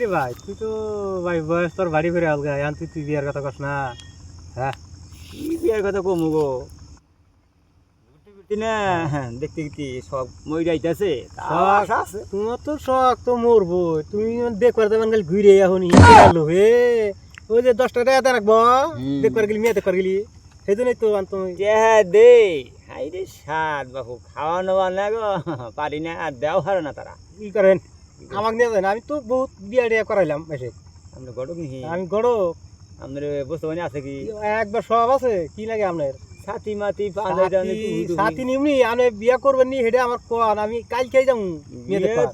রে ভাই তুই তো ভাই বয়স তোর বাড়ি ফিরে আলগা এখন তুই তুই বিয়ার কথা কস না। হ্যাঁ? কি বিয়ার কথা কমু গো? না? দেখতে দেখতে তোমার তো শখ তো মরবো তুমি দেখবার ঘুরে এখন হে? ওই যে দশটা টাকা দেন রাখব। দেখবার গেলি মেয়ে দেখবার গেলি। সেই জন্যই তো আন তুমি কে দে। হাই রে সাত বাবু খাওয়ানো না গো পারি না আর দেও হারে না তারা। কি করেন? আমাকে নিয়ে যায় না আমি তো বহুত বিয়া টিয়া করাইলাম এসে। আমরা গড়ক নিহি আমি গড় আমাদের বস্তু বানি আছে কি? একবার সব আছে কি লাগে আপনার? ছাতি মাতি পাঁচা জানে সাথী- সাথী নিমনি আমি বিয়া করবেন নি হেডে আমার কোন আমি কাল খেয়ে যাব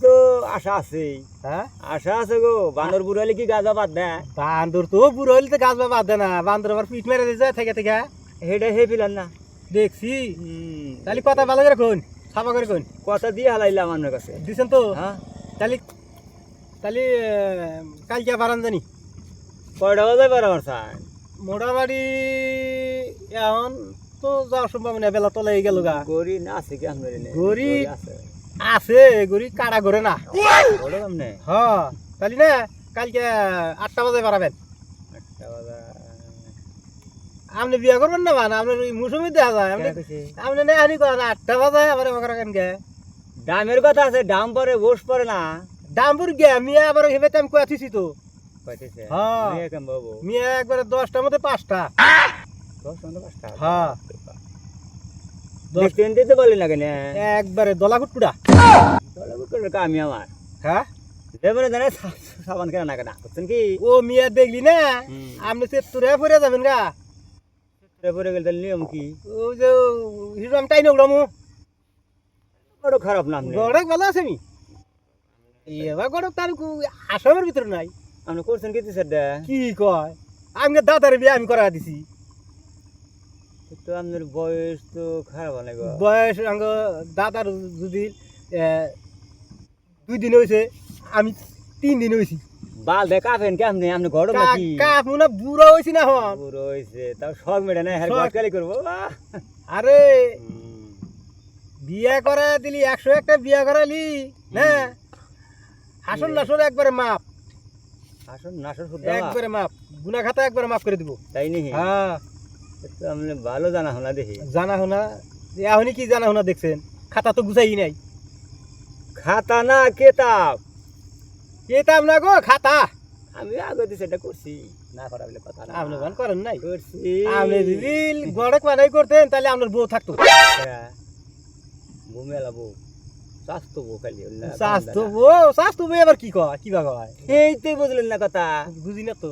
তো আশা আছে হ্যাঁ? আশা আছে গো বানর বুড়ালে কি গাজা বাদ দেয়? বান্দর তো বুড়ো হইলে তো গাছ বাদ দেয় না বান্দর আবার পিঠ মেরে দিয়ে যায় থেকে থেকে। হেডে হে পিলান না। দেখছি। তাহলে কথা ভালো করে কোন সাফা করে কোন কথা দিয়ে হালাইলাম আমার কাছে। দিছেন তো? হ্যাঁ। তাহলে তাহলে কালকে বারান জানি কয়টা বাজে পারে আমার মোটামুটি এখন তো যাওয়ার সম্ভব না বেলা তলাই গেল গা। গরি না আছে কি এনে? আছে। গড়ি কাড়া করে না। হ তাহলে না কালকে আটটা বাজে আটটা বাজা। আপনি বিয়া করবেন না মানে আপনার ওই মৌসুমি দেওয়া যায়। আপনি আপনি না আনি করেন আটটা বাজে আবার রাখেন গে। দামের কথা আছে দাম পরে বস পরে না। দামপুর গে মিয়া আবার হেবে আমি কয়ে থিছি তো। হ্যাঁ। মেয়ে একবারে দশটার মধ্যে পাঁচটা। পাঁচটা? হ্যাঁ। দশ- দিতে বলি না। কেন একবারে দলা কুটকুটা আমি আমার। হ্যাঁ? দেবরে জানে সাবান কেন না কেনা। করছেন কি? ও মিয়া দেখলি না? আপনি সে তুরে পরে যাবেন গা। পরে গেলে নিয়ম কি? ও যে হিরো আমি টাইনে উড়ামু বড় খারাপ না আপনি গড়ক ভালো আছে আমি এবার গড়ক তার আসামের ভিতরে নাই। আপনি করছেন কি স্যার দা কি কয়? আমি দাদার বিয়ে আমি করা দিছি। তো আপনার বয়স তো খারাপ অনেক বয়স আঙ্গ দাদার যদি দুই দিন হয়েছে আমি তিন দিন হয়েছি বাল দে কাফেন কে আপনি ঘর নাকি? কাপ মনে বুড়ো হয়েছি না হন পুরো হইছে তাও শখ মেটে না। গটকালি করব। আরে। বিয়া করা দিলি একশো একটা বিয়া করালি হ্যাঁ হাসন নাসন একবারে মাপ আসুন নাসর একবারে মাপ গুনা খাতা একবারে মাফ করে দিব। তাই নি? হ্যাঁ। ভালো জানা হলা দেখি। জানা হোনা? এখনই কি জানা হোনা দেখছেন? খাতা তো গুছাই নাই। খাতা না কেতাব। কেতাব না গো খাতা। আমি আগে দিছে এটা করছি। না করা বলে কথা না। আপনি করেন নাই। করছি। আপনি যদি গড়ক বানাই করতেন তাহলে আপনার বউ থাকতো। ভূমি এলাবো স্বাস্থ্য বউ খালি হল না, চাষ তো বান্দা না। বউ চাষ বউ এবার কি কয়? কি কয়? এইটাই বুঝলেন না কথা। বুঝি না তো।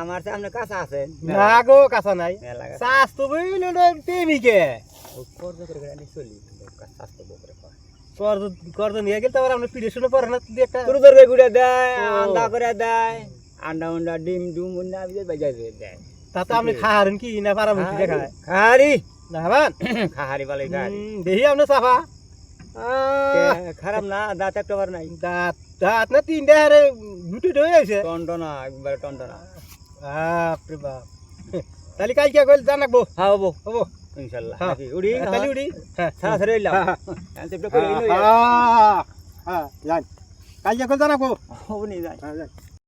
আমার সামনে কাঁচা আছে না গো কাঁচা নাই। মেলা গাছ। চাষ তো বইল টেমিকে ও কর্জ করে করে চলি। স্বাস্থ্য বউ করে কর্জ কর্জ নিয়ে গেলে তো আবার পিড়ে শুনে পড়ে না একটা। ছোট তরকারি গুড়া দেয় ও। আন্ডা করে দেয় আন্ডা উন্ডা ডিম ডুম উন্ডা দেয় তাতে আপনি খাহারেন কি না পারা দেখায়? খাহারি। না হবান খাহারি দেখি আপনি সাফা খারাপ না দাঁত একটা বার নাই। দাঁত দাঁত না তিনটা হারে গুটি হয়ে আছে। টনটনা একবার টনটনা। বাপরে বাপ। তাহলে কাল কি কইল জানাকবো হ্যাঁ হব। হব। ইনশাল্লাহ। হ্যাঁ। উড়ি তাহলে উড়ি। হ্যাঁ সারা সারা এলাম। হ্যাঁ, হ্যাঁ হ্যাঁ, হ্যাঁ, হ্যাঁ, যান। কাল কি কইল জানাকবো হব নি যাই। হ্যাঁ।